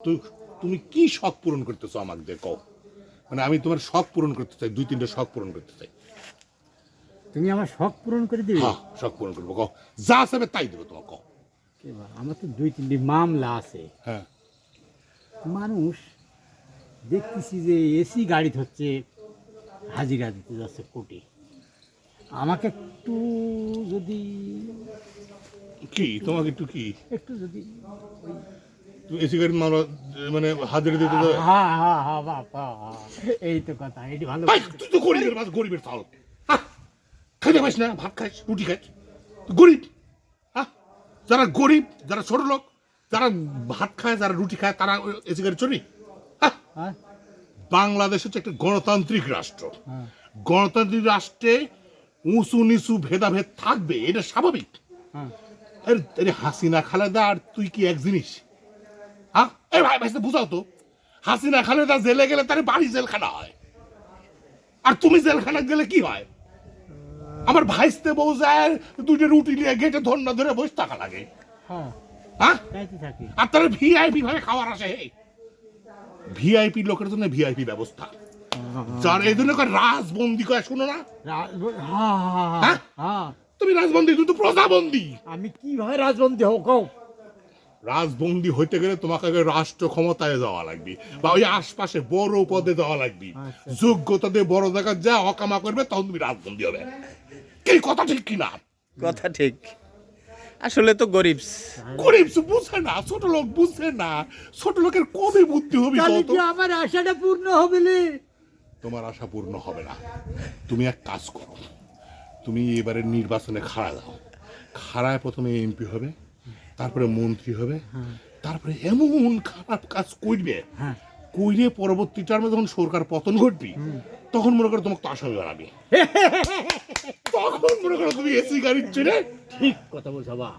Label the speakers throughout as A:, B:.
A: তুমি কি শখ পূরণ করতেছো আমাকে কও? মানে আমি তোমার শখ পূরণ করতে চাই দুই তিনটা শখ পূরণ করতে চাই।
B: তুমি আমার শখ পূরণ করে দিবে?
A: হ্যাঁ শখ পূরণ করব কও। যা আসবে তাই দেবো তোমার কও।
B: আমার তো দুই তিনটি মামলা আছে।
A: হ্যাঁ।
B: মানুষ দেখতেছি যে এসি গাড়ি ধরছে হাজিরা দিতে যাচ্ছে কোটি আমাকে একটু যদি
A: কি? তোমাকে একটু কি?
B: একটু যদি
A: তুমি এসি গাড়ি মামলা মানে হাজিরা দিতে
B: হ্যাঁ হ্যাঁ হ্যাঁ বাবা এই তো কথা এটি ভালো
A: তুই তো গরিবের মাঝ গরিবের হ্যাঁ খাইতে পারিস না ভাত খাইস রুটি খাইস গরিব হ্যাঁ যারা গরিব যারা ছোট লোক যারা ভাত খায় যারা রুটি খায় তারা এসি গাড়ি চলি হ্যাঁ বাংলাদেশ হচ্ছে একটা গণতান্ত্রিক রাষ্ট্র। গণতান্ত্রিক রাষ্ট্রে উঁচু নিচু ভেদাভেদ থাকবে এটা স্বাভাবিক। আরে হাসিনা খালেদা আর তুই কি এক জিনিস? হ্যাঁ এ ভাই ভাই বুঝাও তো। হাসিনা খালেদা জেলে গেলে তার বাড়ি জেলখানা হয়। আর তুমি জেলখানা গেলে কি হয়? আমার ভাইস্তে বউ যায় দুইটা রুটি নিয়ে গেটে ধন্না ধরে বসে থাকা লাগে।
B: হ্যাঁ।
A: হ্যাঁ? আর তারা ভিআইপি ভাবে খাওয়ার আসে। ভিআইপি লোকের জন্য ভিআইপি ব্যবস্থা। যার এই জন্য রাজবন্দি করে শুনো না?
B: হ্যাঁ হ্যাঁ হ্যাঁ
A: হ্যাঁ?
B: হ্যাঁ।
A: তুমি রাজবন্দি তুমি তো প্রজাবন্দি।
B: আমি কীভাবে রাজবন্দি হোক কও?
A: রাজবন্দি হইতে গেলে তোমাকে আগে রাষ্ট্র ক্ষমতায় যাওয়া লাগবে। বা ওই আশপাশে বড় পদে যাওয়া লাগবে।
B: আচ্ছা।
A: যোগ্যতা দিয়ে বড় জায়গা যা অকামা করবে তখন তুমি রাজবন্দী হবে। কি কথা ঠিক কিনা
C: কথা ঠিক। আসলে তো গরিব।
A: গরিব বুঝে না ছোট লোক বুঝে না। ছোট লোকের কবে বুদ্ধি হবে
B: তাহলে কি আমার আশাটা পূর্ণ হবে রে
A: তোমার আশা পূর্ণ হবে না। তুমি এক কাজ করো। তুমি এবারে নির্বাচনে খাড়া দাও। খাড়ায় প্রথমে এমপি হবে। তারপরে মন্ত্রী হবে। তারপরে এমন খারাপ কাজ করবে
B: হ্যাঁ।
A: কইরে পরবর্তী টার্মে যখন সরকার পতন ঘটবি তখন মনে করো তোমাকে তো আসামি বানাবি তখন মনে করো তুমি এসি গাড়ির চেনে
B: ঠিক কথা বলছো বা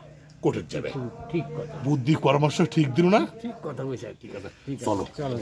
A: কোর্টের যাবে।
B: ঠিক কথা।
A: বুদ্ধি পরামর্শ ঠিক দিল না?
B: ঠিক কথা বলছো ঠিক কথা। আছে
A: চলো
B: চলো